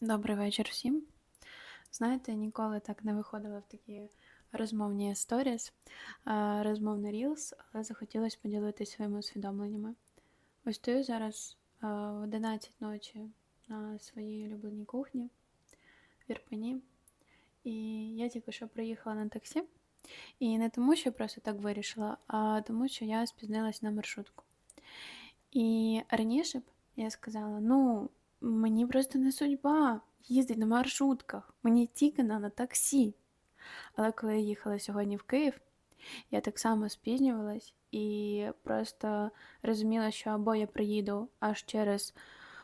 Добрий вечір всім. Знаєте, ніколи так не виходила в такі розмовні сторіс, розмовний рілс, але захотілося поділитися своїми усвідомленнями. Ось стою зараз а, в 11 ночі на своїй улюбленій кухні в Ірпені. І я тільки що приїхала на таксі. І не тому, що просто так вирішила, а тому, що я спізнилась на маршрутку. І раніше б я сказала: ну, мені просто не судьба їздити на маршрутках, мені тільки на, на таксі. Але коли я їхала сьогодні в Київ, я так само спізнювалась і просто розуміла, що або я приїду аж через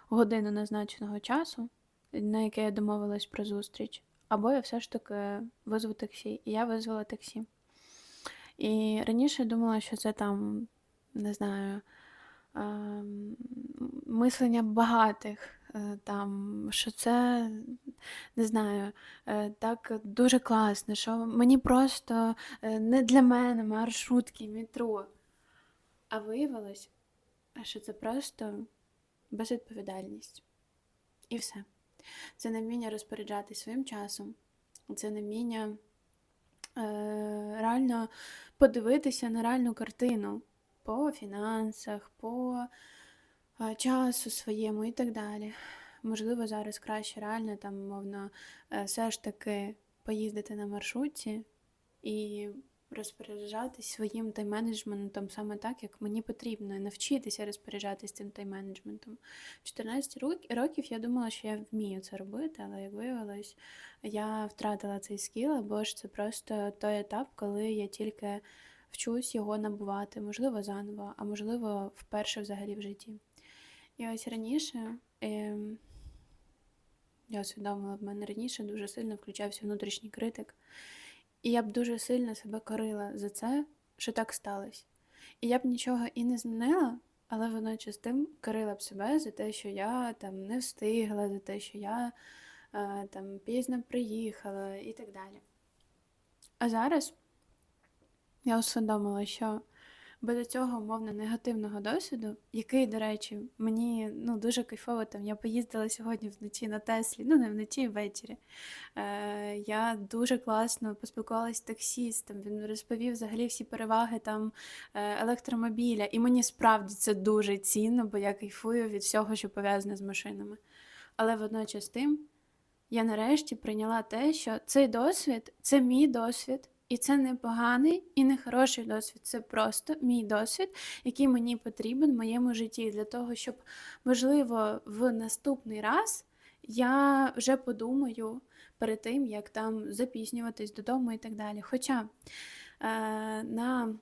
годину назначеного часу, на яке я домовилась про зустріч, або я все ж таки визву таксі. І я визвала таксі. І раніше я думала, що це там, не знаю, ем, мислення багатих, там, що це, не знаю, е, так дуже класно, що мені просто е, не для мене маршрутки, метро. А виявилось, що це просто безвідповідальність. І все. Це невміння розпоряджатись своїм часом, це невміння е, реально подивитися на реальну картину по фінансах, по е, часу своєму і так далі. Можливо, зараз краще реально там, мовно, е, все ж таки поїздити на маршрутці і розпоряджатись своїм тайм-менеджментом саме так, як мені потрібно, навчитися розпоряджатись цим тайм-менеджментом. В 14 рок- років я думала, що я вмію це робити, але як виявилось, я втратила цей скіл, або ж це просто той етап, коли я тільки вчусь його набувати, можливо, заново, а можливо, вперше взагалі в житті. І ось раніше ем, я усвідомила, в мене раніше дуже сильно включався внутрішній критик. І я б дуже сильно себе корила за це, що так сталося. І я б нічого і не змінила, але водночас тим корила б себе за те, що я там не встигла, за те, що я е, там пізно приїхала і так далі. А зараз я усвідомила, що без цього умовно негативного досвіду, який, до речі, мені ну, дуже кайфово там. Я поїздила сьогодні вночі на Теслі, ну не вночі, ввечері. Е, я дуже класно поспілкувалася з таксістом. Він розповів взагалі всі переваги там е, електромобіля. І мені справді це дуже цінно, бо я кайфую від всього, що пов'язане з машинами. Але водночас тим я нарешті прийняла те, що цей досвід це мій досвід. І це не поганий і не хороший досвід. Це просто мій досвід, який мені потрібен в моєму житті для того, щоб, можливо, в наступний раз я вже подумаю перед тим, як там запізнюватись додому і так далі. Хоча е, на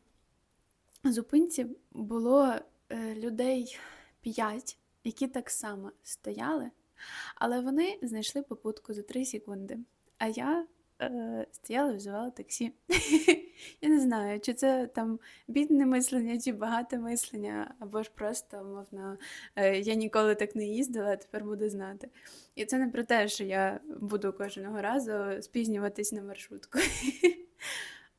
зупинці було е, людей п'ять, які так само стояли, але вони знайшли попутку за 3 секунди. А я е, стояла і визивала таксі. Я не знаю, чи це там бідне мислення, чи багате мислення, або ж просто, мовно, е, я ніколи так не їздила, а тепер буду знати. І це не про те, що я буду кожного разу спізнюватись на маршрутку.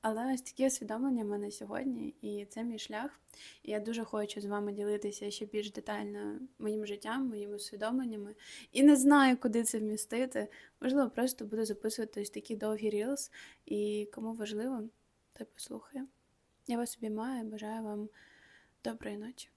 Але ось такі усвідомлення в мене сьогодні, і це мій шлях. І я дуже хочу з вами ділитися ще більш детально моїм життям, моїми усвідомленнями. І не знаю, куди це вмістити. Можливо, просто буду записувати ось такі довгі рілс, і кому важливо, той послухає. Я вас обіймаю, бажаю вам доброї ночі.